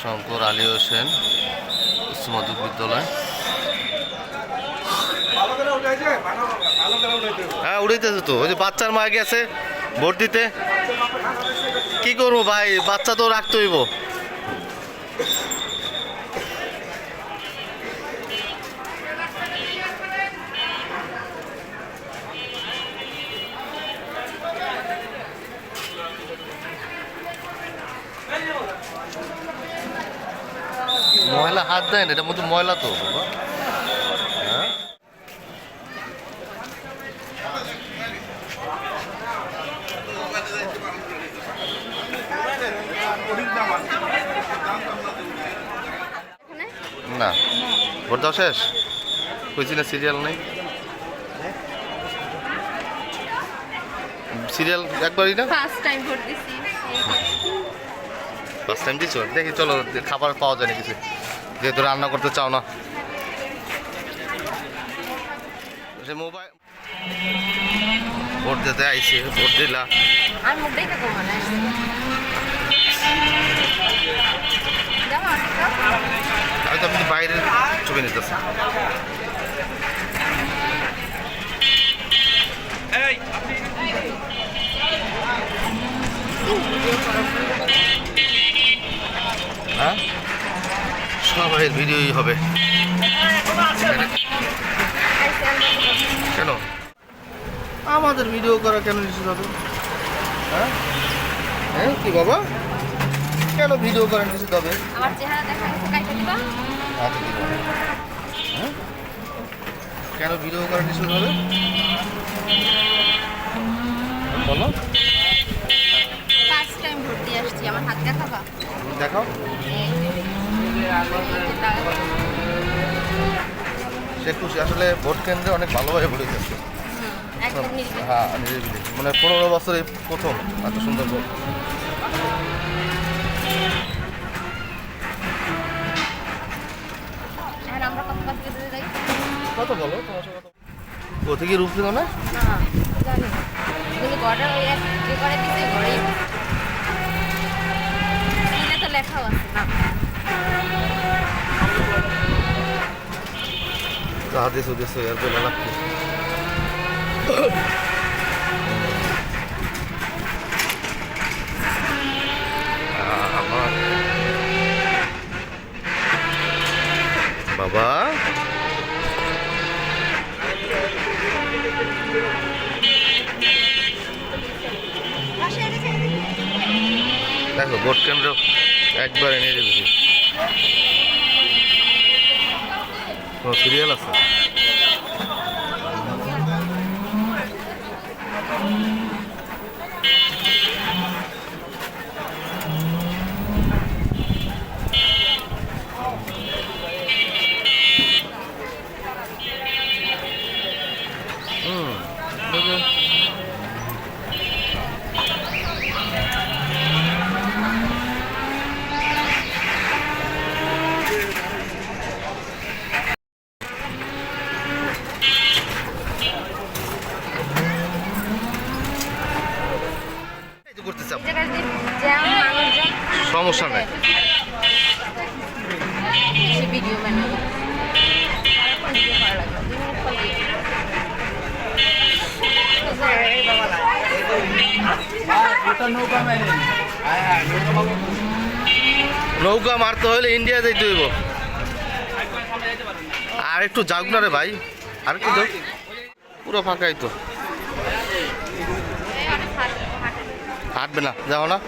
শঙ্কর আলী হোসেন, উচ্চ মাধ্যমিক বিদ্যালয়। হ্যাঁ উড়াইতেছে তো। ওই যে বাচ্চার মা গেছে ভোট দিতে কি করব ভাই? বাচ্চা তো রাখতে হইব ময়লা হাত দেয় না এটার মধ্যে ময়লা তো বাবা। না ভোট দাও শেষ? কইছি না সিরিয়াল নেই? সিরিয়াল একবারই না? ফার্স্ট টাইম ভোট দিছি। ফার্স্ট টাইম দিছো? দেখি চলো খাবার পাওয়া যায় না কিছু। যেহেতু রান্না করতে চাও না। সে মোবাইল ভোট দিতে আইসে ভোট দিলা। আমি মুখ দেখে কমানো যেমন আমি তো বাইরের ছবি নিতেছি। হ্যাঁ? সবাই ভিডিওই হবে। কেন? আমাদের ভিডিও করা কেন নিষেধ হবে? হ্যাঁ? হ্যাঁ কি বাবা? কেন ভিডিও করা নিষেধ হবে? আমার চেহারা দেখা গেছে কাইতে দিবা? হ্যাঁ? কেন ভিডিও করা নিষেধ হবে? বলো। ফার্স্ট টাইম ভোট আসছি আমার হাত দেখাবা? দেখাও। সে খুশি। আসলে ভোট কেন্দ্রে অনেক ভালোভাবে ভোট একদম হ্যাঁ নিরিবিলি মানে পনেরো বছরে প্রথম এত সুন্দর ভোট। কত বলো? তোমার সাথে ও থেকে রূপ দিল না? লেখাও আছে না। সুদেশ এর বেলা লাগছে আমার বাবা দেখো ভোট কেন্দ্র একবারে নিয়ে যাবে। সিরিয়াল আছে? পর দিয়ে। নৌকা মারতে হলে ইন্ডিয়া যাইতে হইব। আর একটু যাক না রে ভাই। আর একটু পুরো ফাঁকাই তো। হাঁটবে না যাও না।